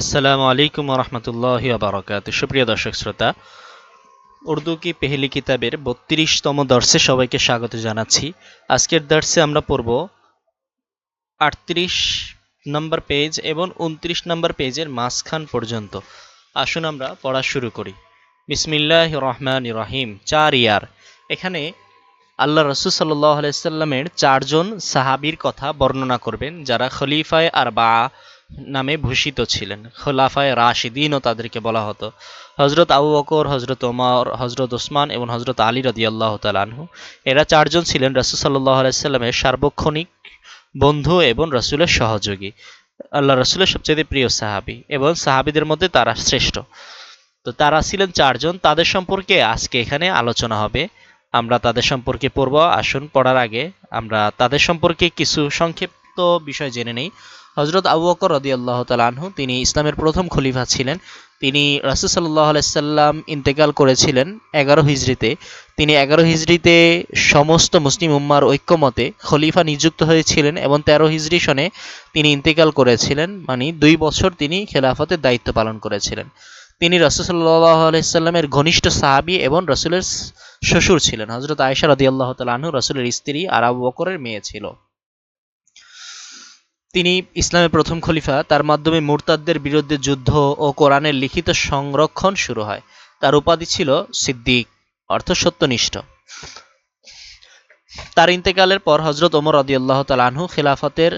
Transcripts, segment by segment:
আসসালামু আলাইকুম রহমতুল্লাহ বারকাত সুপ্রিয় দর্শক শ্রোতা, উর্দু কি পেহলি কিতাবের বত্রিশতম দর্শে সবাইকে স্বাগত জানাচ্ছি। আজকের দর্শে আমরা পড়ব আটত্রিশ নম্বর পেজ এবং উনত্রিশ নম্বর পেজের মাঝখান পর্যন্ত। আসুন আমরা পড়া শুরু করি। বিসমিল্লাহ রহমান রহিম, চার ইয়ার। এখানে আল্লাহ রসুল সাল্লাহ আলাইসাল্লামের চারজন সাহাবির কথা বর্ণনা করবেন, যারা খলিফায় আর বা নামে ভূষিত ছিলেন। খোলাফায় রাশিদিনও তাদেরকে বলা হতো। হজরত আবু বকর হজরত ওমর হজরত ওসমান এবং হজরত আলী রদি আল্লাহ তালানহু এরা চারজন ছিলেন রসুল সাল্লাহ আলাইসাল্লামের সার্বক্ষণিক বন্ধু এবং রসুলের সহযোগী। আল্লাহ রসুলের সবচেয়ে প্রিয় সাহাবি এবং সাহাবিদের মধ্যে তারা শ্রেষ্ঠ। তো তারা ছিলেন চারজন। তাদের সম্পর্কে আজকে এখানে আলোচনা হবে। আমরা তাদের সম্পর্কে পড়ব। আসুন, পড়ার আগে আমরা তাদের সম্পর্কে কিছু সংক্ষিপ্ত বিষয় জেনে নেই। হজরত আবু বকর রদি আল্লাহ তালাহু তিনি ইসলামের প্রথম খলিফা ছিলেন। তিনি রাসুল সাল্লাহ আলাইসাল্লাম ইন্তেকাল করেছিলেন এগারো হিজড়িতে। তিনি এগারো হিজড়িতে সমস্ত মুসলিম উম্মার ঐক্যমতে খলিফা নিযুক্ত হয়েছিলেন এবং তেরো হিজড়ি সনে তিনি ইন্তেকাল করেছিলেন মানে দুই বছর তিনি খেলাফতের দায়িত্ব পালন করেছিলেন। তিনি রসুল সাল্লাহ আলাইসাল্লামের ঘনিষ্ঠ সাহাবি এবং রসুলের শ্বশুর ছিলেন। হজরত আয়সা রদি আল্লাহ তালাহু রসুলের স্ত্রী আর আবু বকরের মেয়ে ছিল। তিনি ইসলামের প্রথম খলিফা। তার মাধ্যমে মুরতাদদের বিরুদ্ধে যুদ্ধ ও কোরআনের লিখিত সংরক্ষণ শুরু হয়। তার উপাধি ছিল সিদ্দিক, অর্থ সত্যনিষ্ঠ। তার ইন্তেকালের পর হজরত ওমর আল্লাহ তালাহু খেলাফতের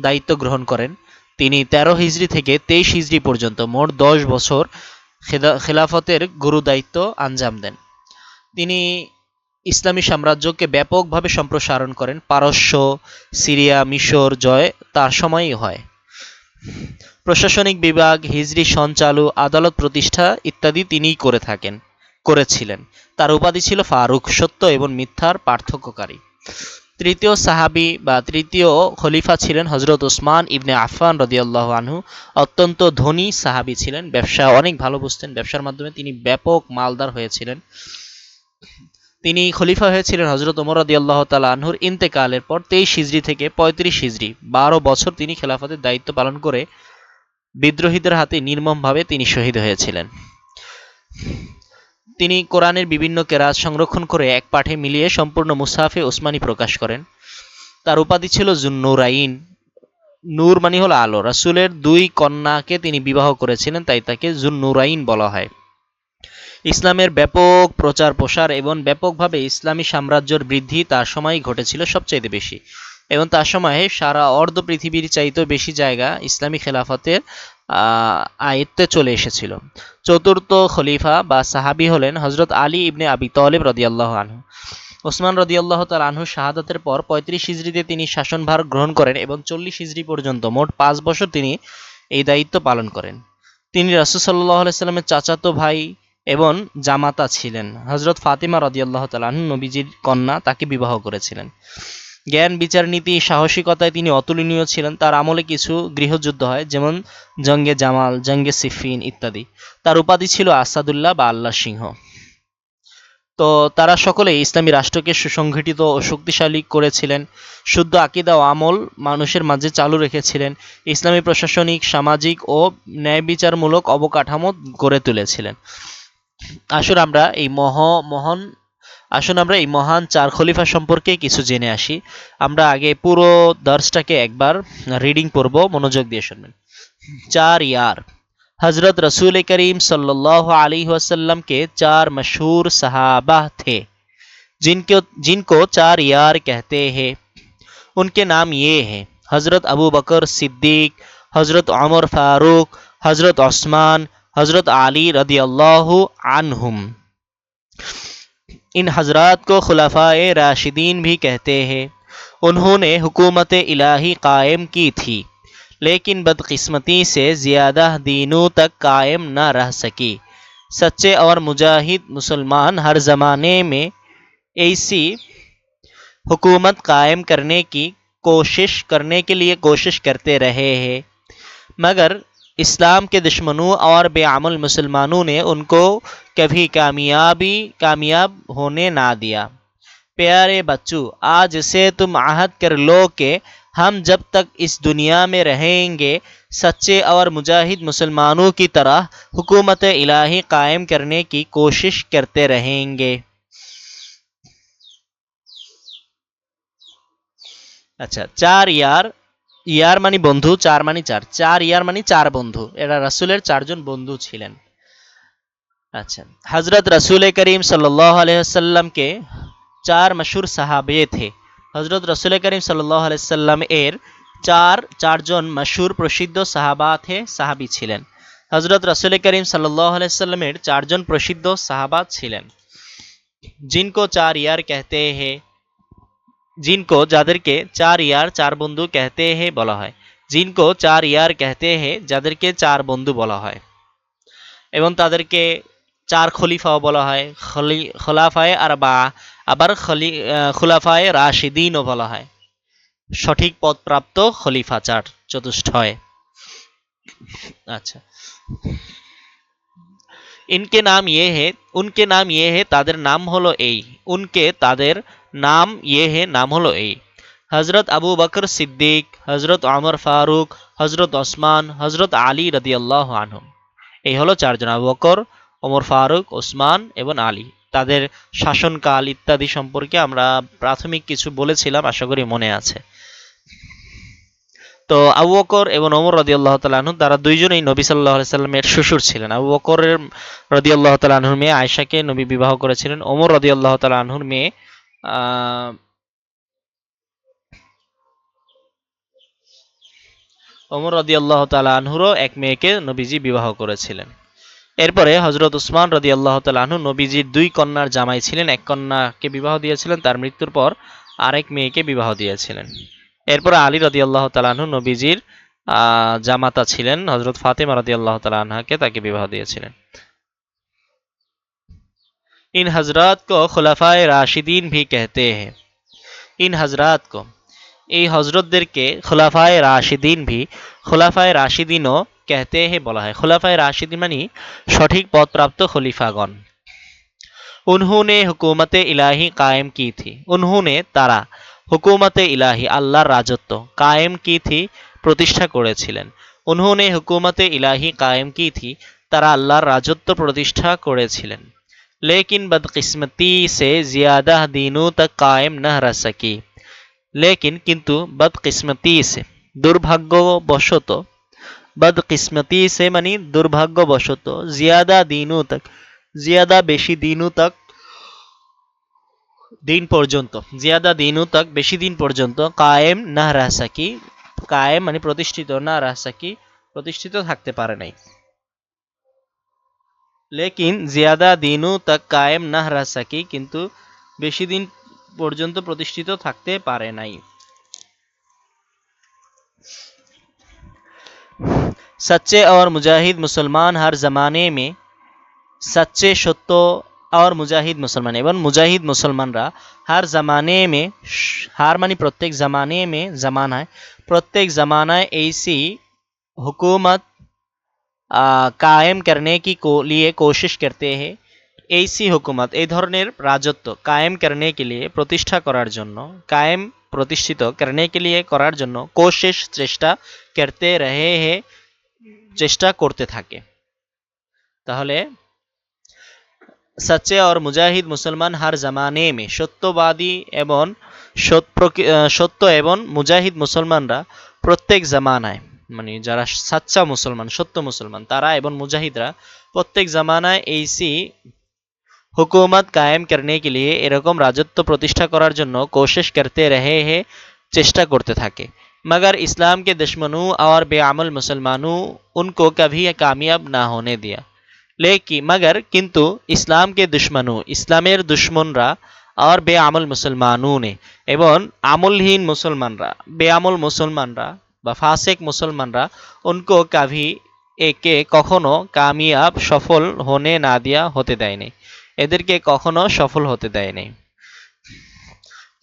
দায়িত্ব গ্রহণ করেন। তিনি তেরো হিজড়ি থেকে তেইশ হিজড়ি পর্যন্ত মোট দশ বছর খেলাফতের গুরু দায়িত্ব আঞ্জাম দেন। তিনি ইসলামী সাম্রাজ্যকে ব্যাপকভাবে সম্প্রসারণ করেন। পারস্য, সিরিয়া, মিশর, জয় তার সময়ই হয়। প্রশাসনিক বিভাগ, হিজরি সঞ্চালু, আদালত প্রতিষ্ঠা ইত্যাদি তিনিই করে থাকেন, করেছিলেন। তার উপাধি ছিল ফারুক সত্য এবং মিথ্যার পার্থক্যকারী। তৃতীয় সাহাবি বা তৃতীয় খলিফা ছিলেন হজরত ওসমান ইবনে আফান রদিয়াল্লাহ আনহু। অত্যন্ত ধনী সাহাবি ছিলেন। ব্যবসা অনেক ভালো বুঝতেন। ব্যবসার মাধ্যমে তিনি ব্যাপক মালদার হয়েছিলেন। তিনি খলিফা হয়েছিলেন হজরত ওমর রদি আল্লাহ তালা আনহুর ইন্তেকালের পর তেইশ হিজড়ি থেকে পঁয়ত্রিশ হিজড়ি। বারো বছর তিনি খেলাফতের দায়িত্ব পালন করে বিদ্রোহীদের হাতে নির্মমভাবে তিনি শহীদ হয়েছিলেন। তিনি কোরআনের বিভিন্ন কেরাত সংরক্ষণ করে এক পাঠে মিলিয়ে সম্পূর্ণ মুসাফে ওসমানী প্রকাশ করেন। তার উপাধি ছিল জুন্নুরাইন। নূর মানি হল আলো। রাসুলের দুই কন্যাকে তিনি বিবাহ করেছিলেন, তাই তাকে জুন্নুরাইন বলা হয়। ইসলামের ব্যাপক প্রচার প্রসার এবং ব্যাপকভাবে ইসলামী সাম্রাজ্যের বৃদ্ধি তার সময়ই ঘটেছিল সবচাইতে বেশি। এবং তার সময়ে সারা অর্ধ পৃথিবীর চাইতেও বেশি জায়গা ইসলামী খেলাফতের আয়ত্তে চলে এসেছিল। চতুর্থ খলিফা বা সাহাবি হলেন হজরত আলী ইবনে আবি তলেব রদিয়াল্লাহ আনহু। ওসমান রদিয়াল্লাহ তাল আনহু শাহাদাতের পর পঁয়ত্রিশ হিজড়িতে তিনি শাসনভার গ্রহণ করেন এবং চল্লিশ হিজড়ি পর্যন্ত মোট পাঁচ বছর তিনি এই দায়িত্ব পালন করেন। তিনি রাসুসাল্লাহ আলাইস্লামের চাচাতো ভাই এবং জামাতা ছিলেন। হজরত ফাতিমা রদিয়াল্লাহ তালাহ নবীজির কন্যা তাকে বিবাহ করেছিলেন। জ্ঞান, বিচার, নীতি, সাহসিকতায় তিনি অতুলনীয় ছিলেন। তার আমলে কিছু গৃহযুদ্ধ হয়, যেমন জঙ্গে জামাল, জঙ্গে সিফিন ইত্যাদি। তার উপাধি ছিল আসাদুল্লাহ বা আল্লাহ সিংহ। তো তারা সকলে ইসলামী রাষ্ট্রকে সুসংগঠিত ও শক্তিশালী করেছিলেন। শুদ্ধ আকিদা ও আমল মানুষের মাঝে চালু রেখেছিলেন। ইসলামী প্রশাসনিক, সামাজিক ও ন্যায় বিচারমূলক অবকাঠামো গড়ে তুলেছিলেন। আসুন আমরা এই মহ মহান আসুন আমরা এই মহান চার খলিফা সম্পর্কে কিছু জেনে আসি আমরা আগে পুরো দর্শটাকে একবার রিডিং পড়ব মনোযোগ দিয়ে শুনবেন চার ইয়ার हजरत रसूल करीम सल्लल्लाहु अलैहि वसल्लम के चार मशहूर सहाबा थे जिनको जिनको चार यार कहते हैं उनके नाम ये हैं हज़रत अबू बकर सिद्दीक हज़रत उमर फारूक हज़रत उस्मान حضرت علی رضی اللہ عنہم۔ ان حضرات کو خلفائے راشدین بھی کہتے ہیں۔ انہوں نے حکومت الہی قائم کی تھی، لیکن بدقسمتی سے زیادہ دینوں تک قائم نہ رہ سکی۔ سچے اور مجاہد مسلمان ہر زمانے میں ایسی حکومت قائم کرنے کی کوشش کرنے کے لیے کوشش کرتے رہے ہیں۔ مگر इस्लाम के दुश्मनों और बेआमल मुसलमानों ने उनको कभी कामयाबी, कामयाब होने ना दिया। प्यारे बच्चों, आज से तुम आहद कर लो कि हम जब तक इस दुनिया में रहेंगे, सच्चे और मुजाहिद मुसलमानों की तरह हुकूमत इलाही कायम करने की कोशिश करते रहेंगे। अच्छा चार यार ইয়ার মানে বন্ধু চার মানে চার চার ইয়ার মানে চার বন্ধু এরা রাসূলের চারজন বন্ধু ছিলেন আচ্ছা হজরত रसूल करीम सल्लल्लाहु अलैहि वसल्लम के চার মশহুর সাহাবে थे হজরত রসুল করিম সাল্লাহ আলাইসাল্লাম এর চার চারজন মশহুর প্রসিদ্ধ সাহাবা থে সাহাবি ছিলেন হজরত রসুল করিম সাল্লাহ আলাইসাল্লামের চারজন প্রসিদ্ধ সাহাবা ছিলেন জিনকো চার ইয়ার कहते हैं জিনকো যাদেরকে চার ইয়ার চার বন্ধু कहते हैं বলা হয় জিনকো চার ইয়ার कहते हैं যাদেরকে চার বন্ধু বলা হয় এবং তাদেরকে চার খলিফাও বলা হয় খলি খোলাফায় আর বা আবার খলি আহ, খুলাফায় রাশিদিনও বলা হয় সঠিক পদপ্রাপ্ত খলিফা চার চতুষ্টয় আচ্ছা ইনকে নাম ইয়ে হে উনকে নাম ইয়ে হে তাদের নাম হলো এই উনকে তাদের নাম ইয়ে হে নাম হলো এই হজরত আবু বকর সিদ্দিক হজরত আমর ফারুক হজরত ওসমান হজরত আলী রদিয়াল্লাহ আনহুম এই হলো চারজন আবু বকর, ওমর ফারুক, ওসমান এবং আলী। তাদের শাসনকাল ইত্যাদি সম্পর্কে আমরা প্রাথমিক কিছু বলেছিলাম, আশা করি মনে আছে। তো আবু বকর এবং ওমর রদিয়াল্লাহ তালাহু তারা দুইজনেই নবী সাল্লাহ সাল্লামের শ্বশুর ছিলেন। আবু বকরের রদিয়াল্লাহ তালাহুর মেয়ে আয়সাকে নবী বিবাহ করেছিলেন। ওমর রদিয়াল্লাহ তালাহুর মেয়ে ওমর রদিয়াল্লাহ তালা আনহুরও এক মেয়েকে নবীজি বিবাহ করেছিলেন। এরপরে হজরত উসমান রদি আল্লাহ তালু নবীজির দুই কন্যার জামাই ছিলেন। এক কন্যাকে বিবাহ দিয়েছিলেন, তার মৃত্যুর পর আরেক মেয়েকে বিবাহ দিয়েছিলেন। এরপরে আলী রদি আল্লাহ তালাহু নবীজির আহ, জামাতা ছিলেন হজরত ফাতেমা রদি আল্লাহ তালাহাকে তাকে বিবাহ দিয়েছিলেন इन हजरात को खुलाफाए राशिदीन भी कहते हैं इन हजरात को এই হজরতদেরকে খোলাফায় রাশিদিন ভি খোলাফায় রাশিদিনও कहते हैं বলা হয় খোলাফায় রাশিদিন মানে সঠিক পদপ্রাপ্ত খলিফাগণ উনহুনে হুকুমত ইলাহি কায়েম কি থি উনহুনে তারা হুকুমতে ইলাহি আল্লাহর রাজত্ব কায়েম কি থি প্রতিষ্ঠা করেছিলেন। উনহুনে হুকুমতে ইলাহি কায়েম কি থি তারা আল্লাহর রাজত্ব প্রতিষ্ঠা করেছিলেন। লেকিন বদকিসমতি সে জিয়াদাহ দিনু তা কায়েম না রাসাকি। লেকিন কিন্তু বদকিসমতি সে দুর্ভাগ্যবশত বদকিসমতি সে মানে দুর্ভাগ্যবশত জিয়াদা দিনু তক, জিয়াদা বেশি দিনু তক দিন পর্যন্ত জিয়াদা দিনও তক বেশি দিন পর্যন্ত কায়েম না রাহসাকি কায়েম মানে প্রতিষ্ঠিত না রাহসাকি প্রতিষ্ঠিত থাকতে পারে নাই লেকিন জিয়াদা দিনও তক কায়েম না রহ সকি কিন্তু বেশি দিন পর্যন্ত প্রতিষ্ঠিত থাকতে পারে নাই सच्चे और मुजाहिद मुसलमान हर ज़माने में सच्चे সত্য और মুজাহিদ মুসলমান এবং মুজাহিদ মুসলমানরা হার জামানে মে হার মানে প্রত্যেক জামানে মে জামানায় প্রত্যেক জামানায় ऐसी हुकूमत आ, कायम करने की को लिए कोशिश करते हैं ऐसी হুকুমত এই ধরনের রাজত্ব কায়েম করনে के लिए প্রতিষ্ঠা করার জন্য কায়েম প্রতিষ্ঠিত করনে के लिए করার জন্য কোশিশ চেষ্টা করতে রহে হে চেষ্টা করতে থাকে তাহলে सच्चे और মুজাহিদ মুসলমান হার জামানে में সত্যবাদী এবং সত্য এবং মুজাহিদ মুসলমানরা প্রত্যেক জামানায় মানে যারা সাচ্চা মুসলমান সত্য মুসলমান তারা এবং মুজাহিদরা প্রত্যেক জামানায় এইসি হুকুমত কায়েম করনে के लिए এরকম রাজত্ব প্রতিষ্ঠা করার জন্য কোশিশ করতে রহে হে চেষ্টা করতে থাকে। मगर इस्लाम के दुश्मनों और बेअमल मुसलमानों কভি কামিয়াব না ना দিয়া लेकिन मगर किंतु इस्लाम के दुश्मनों ইসলামের দুশ্মনরা আর বেআমল মুসলমানও নে এবং আমলহীন মুসলমানরা বেআমল মুসলমানরা বা ফাসেক মুসলমানরা উনকো কাভি একে কখনো কামিয়াব সফল হনে না দিয়া হতে দেয়নি এদেরকে কখনো সফল হতে দেয়নি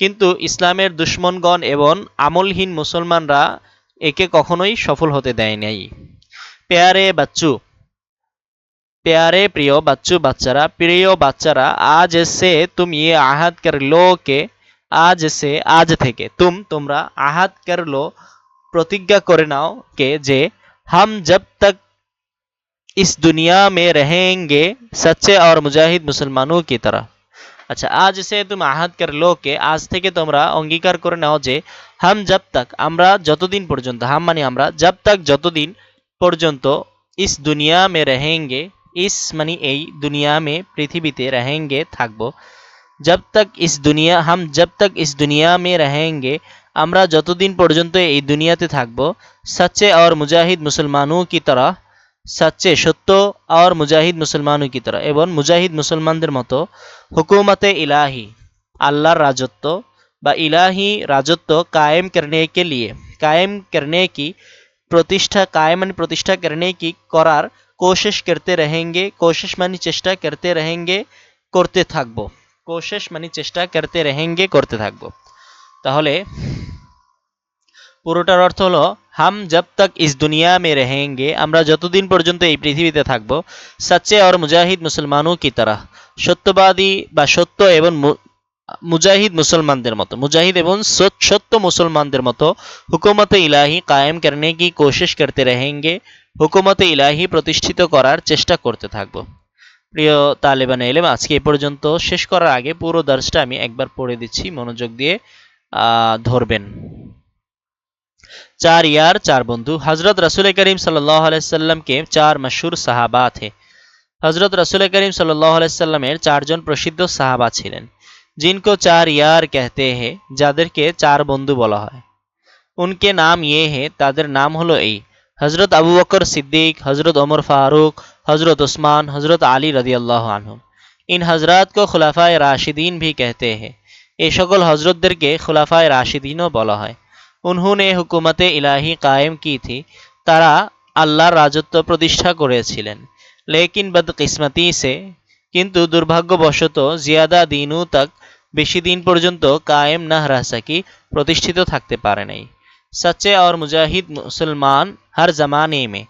কিন্তু ইসলামের দুশ্মনগণ এবং আমলহীন মুসলমানরা একে কখনোই সফল হতে দেয় নাই পেয়ারে বাচ্চু प्यारे प्रियो बच्चों बच्चरा प्रियो बच्चरा आज से तुम ये आहद कर लो कि আজ সে আজ থেকে তুম তোমরা আহাত কর লো প্রতিজ্ঞা করে নাও কে যে हम जब तक इस दुनिया में रहेंगे सच्चे और मुजाहिद मुसलमानों की तरह আচ্ছা আজ সে তুমি আহাত কর লোকে আজ থেকে তোমরা অঙ্গীকার করে নাও যে হাম জব তক আমরা যতদিন পর্যন্ত হাম মানে আমরা জব তক যতদিন পর্যন্ত ইস দুনিয়া মে রহেঙ্গে ইস মানে এই দুনিয়া মে পৃথিবীতে রহেঙ্গে থাকবো जब तक इस दुनिया हम जब तक इस दुनिया में रहेंगे আমরা যতদিন পর্যন্ত এই দুনিয়াতে থাকব সচ্চে और মুজাহিদ মুসলমানों की तरह সচ্চে সত্য और মুজাহিদ মুসলমানों की तरह এবং মুজাহিদ মুসলমানদের মতো হুকুমতে ইলাহি আল্লাহর রাজত্ব বা ইলাহি রাজত্ব কায়েম करने के लिए কায়েম करने की প্রতিষ্ঠা কায়েম মানে প্রতিষ্ঠা करने की করার কোশিশ করতে रहेंगे কোশিশ মানে চেষ্টা করতে रहेंगे করতে থাকবো কোশিশ মানে চেষ্টা করতে रहेंगे করতে থাকবো তাহলে পুরোটার অর্থ হলো হাম জব তক ইস দুনিয়া মে রহেঙ্গে আমরা যতদিন পর্যন্ত এই পৃথিবীতে থাকব সচ্চে और মুজাহিদ মুসলমানও কি তারা সত্যবাদী বা সত্য এবং মু- মুজাহিদ মুসলমানদের মতো মুজাহিদ এবং সৎ- সত্য মুসলমানদের মতো হুকুমতে ইলাহি কায়েম করনে কি কোশিশ করতে रहेंगे হুকুমতে ইলাহি প্রতিষ্ঠিত করার চেষ্টা করতে থাকব। প্রিয় তালেবান এলেম, আজকে এ পর্যন্ত শেষ করার আগে পুরো দার্সটা আমি একবার পড়ে দিচ্ছি, মনোযোগ দিয়ে ধরবেন। চার ইয়ার, চার বন্ধু হজরত রাসুল করিম সাল্লামকে চার মশুর সাহাবা আছে। হজরত রাসুল করিম সাল্লামের চারজন প্রসিদ্ধ সাহাবা ছিলেন, জিনকো চার ইয়ার কেহতে হে, যাদেরকে চার বন্ধু বলা হয়। উনকে নাম ইয়ে হে, তাদের নাম হলো এই হজরত আবু বকর সিদ্দিক হজরত ওমর ফারুক हजरत उस्मान हजरत आली रदी अल्लाह আনহুম इन हजरात को खुलाफाए राशिदीन भी कहते हैं এই সকল হজরতদেরকে খুলাফায় রাশিদিনও বলা হয় উনহুনে হুকুমতে ইলাহি কায়েম কি থি তারা আল্লাহর রাজত্ব প্রতিষ্ঠা করেছিলেন লেকিন বদ কিসমতি সে কিন্তু দুর্ভাগ্যবশত জিয়াদা দিনু তক বেশি দিন পর্যন্ত কায়েম না রহ সকি প্রতিষ্ঠিত থাকতে পারে নাই সচ্চে और মুজাহিদ মুসলমান হর জমানে মে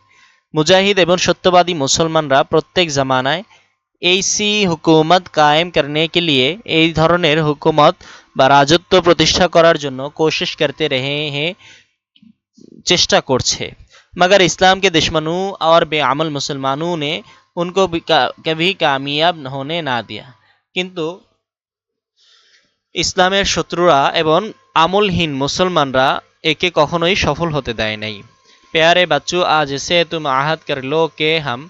মুজাহিদ এবং সত্যবাদী মুসলমানরা প্রত্যেক জামানায় ऐसी হুকুমত কায়েম করনে के लिए এই ধরনের হুকুমত বা রাজত্ব প্রতিষ্ঠা করার জন্য কোশিশ করতে রহে हैं চেষ্টা করছে मगर इस्लाम के दुश्मनों और बेअमल मुसलमानों ने उनको भी का- कभी कामयाब होने ना दिया কিন্তু ইসলামের শত্রুরা এবং আমলহীন মুসলমানরা একে কখনোই সফল হতে দেয় নাই। পেয়ারে বাচ্চু, আজ এসে তুমি আহাত লো কে হাম।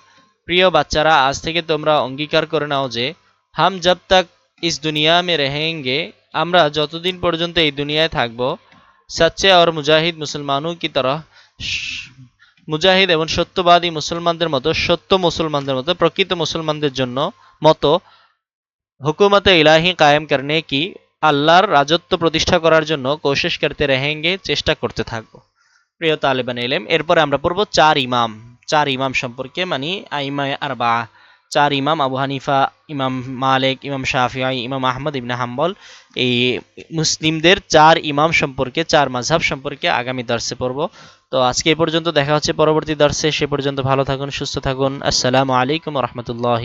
প্রিয় বাচ্চারা, আজ থেকে তোমরা অঙ্গীকার করে নাও যে, হাম জব তক ইস দুনিয়া মে রহেঙ্গে, আমরা যতদিন পর্যন্ত এই দুনিয়ায় থাকব, সচ্চে और মুজাহিদ মুসলমানও কি তরহ, মুজাহিদ এবং সত্যবাদী মুসলমানদের মতো, সত্য মুসলমানদের মতো, প্রকৃত মুসলমানদের জন্য মতো, হুকুমতে ইলাহি কায়েম করনে কি আল্লাহর রাজত্ব প্রতিষ্ঠা করার জন্য কোশিশ করতে রেহেঙ্গে চেষ্টা করতে থাকব। প্রিয় তালেবান এলেম, এরপরে আমরা পড়ব চার ইমাম। চার ইমাম সম্পর্কে মানে আইমা আর বা চার ইমাম আবু হানিফা, ইমাম মালিক, ইমাম শাফিয়াই ইমাম আহমদ ইবনা হাম্বল। এই মুসলিমদের চার ইমাম সম্পর্কে, চার মাঝহাব সম্পর্কে আগামী দর্শে পড়ব। তো আজকে এ পর্যন্ত দেখা হচ্ছে পরবর্তী দর্শে। সে পর্যন্ত ভালো থাকুন, সুস্থ থাকুন। আসসালামু আলাইকুম রহমতুল্লাহ